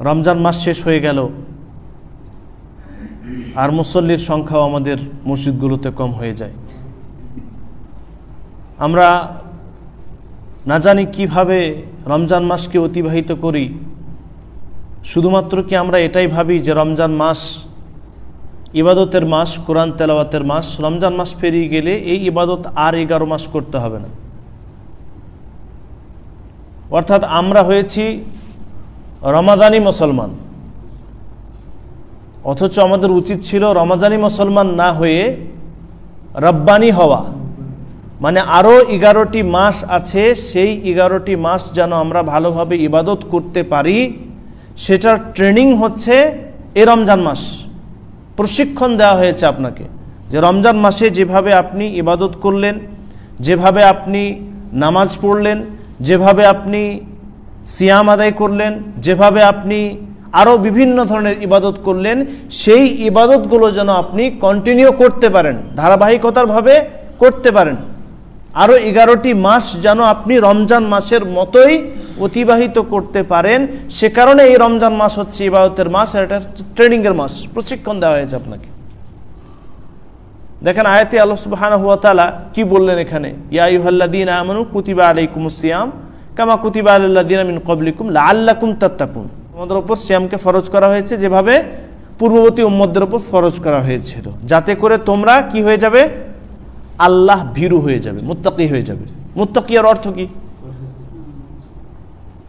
রমজান মাস শেষ হয়ে গেল। আর মুসল্লির সংখ্যাও আমাদের মসজিদগুলোতে কম হয়ে যায়। আমরা না জানি কীভাবে রমজান মাসকে অতিবাহিত করি। শুধুমাত্র কি আমরা এটাই ভাবি যে রমজান মাস ইবাদতের মাস, কোরআন তেলাওয়াতের মাস, রমজান মাস পেরিয়ে গেলে এই ইবাদত আর এগারো মাস করতে হবে না। অর্থাৎ আমরা হয়েছি রমাদানি মুসলমান। অথচ আমাদের উচিত ছিল রমাজানি মুসলমান না হয়ে রব্বানি হওয়া। মানে আরও এগারোটি মাস আছে, সেই এগারোটি মাস যেন আমরা ভালোভাবে ইবাদত করতে পারি, সেটার ট্রেনিং হচ্ছে এ রমজান মাস। প্রশিক্ষণ দেওয়া হয়েছে আপনাকে যে রমজান মাসে যেভাবে আপনি ইবাদত করলেন, যেভাবে আপনি নামাজ পড়লেন, যেভাবে আপনি সিয়াম আদায় করলেন, যেভাবে আপনি আরও বিভিন্ন ধরনের ইবাদত করলেন, সেই ইবাদতগুলো যেন আপনি কন্টিনিউ করতে পারেন ধারাবাহিকতারভাবে করতে পারেন। আরও এগারোটি মাস যেন আপনি রমজান মাসের মতোই অতিবাহিত করতে পারেন। সে কারণে এই রমজান মাস হচ্ছে ইবাদতের মাস, আর এটা ট্রেনিংয়ের মাস। প্রশিক্ষণ দেওয়া হয়েছে আপনাকে। দেখেন আয়াতে আল্লাহ তাআলা কি বললেন এখানে? ইয়া আইয়ুহাল্লাযীনা আমানু কুতিবা আলাইকুমুস সিয়াম। কামা কুতিবা আলাল্লাযীনা মিন ক্বাবলিকুম লাআল্লাকুম তাত্তাকুন। আমাদের উপর সিয়ামকে ফরজ করা হয়েছে যেভাবে পূর্ববর্তী উম্মতদের ওপর ফরজ করা হয়েছিল। যাতে করে তোমরা কি হয়ে যাবে? আল্লাহ ভীরু হয়ে যাবে, মুত্তাকি হয়ে যাবে। মুত্তাকিয়ার অর্থ কি?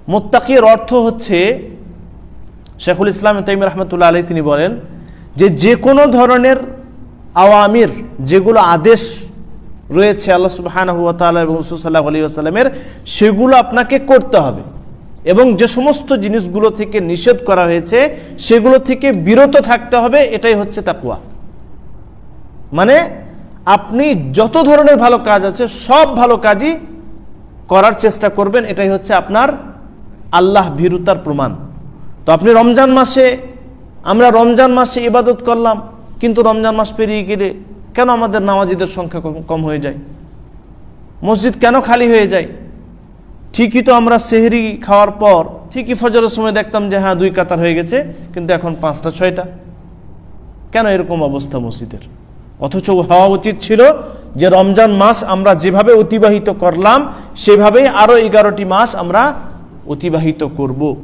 মুত্তাকিয়ার অর্থ হচ্ছে, শেখুল ইসলাম তাইম রহমতুল্লাহ আলী তিনি বলেন যে যে কোনো ধরনের আওয়ামির যেগুলো আদেশ রয়েছে আল্লাহ তাআলা এবং রসুল আলী সেগুলো আপনাকে করতে হবে। এবং যে সমস্ত জিনিসগুলো থেকে নিষেধ করা হয়েছে, সেগুলো থেকে বিরত থাকতে হবে, এটাই হচ্ছে তাকুয়া মানে আপনি যত ধরনের ভালো কাজ আছে, সব ভালো কাজই করার চেষ্টা করবেন, এটাই হচ্ছে আপনার আল্লাহ ভীরুতার প্রমাণ। তো আপনি রমজান মাসে, আমরা রমজান মাসে ইবাদত করলাম, কিন্তু রমজান মাস পেরিয়ে গেলে কেন আমাদের নামাজিদের সংখ্যা কম- হয়ে যায়? মসজিদ কেন খালি হয়ে যায়? ঠিকই তো আমরা সেহরি খাওয়ার পর, ঠিকই ফজরের সময় দেখতাম যে হ্যাঁ দুই কাতার হয়ে গেছে, কিন্তু এখন পাঁচটা, ছয়টা। কেন এরকম অবস্থা মসজিদের? অথচ হওয়া উচিত ছিল যে রমজান মাস আমরা যেভাবে অতিবাহিত করলাম, সেভাবেই আরও এগারোটি মাস আমরা অতিবাহিত করব।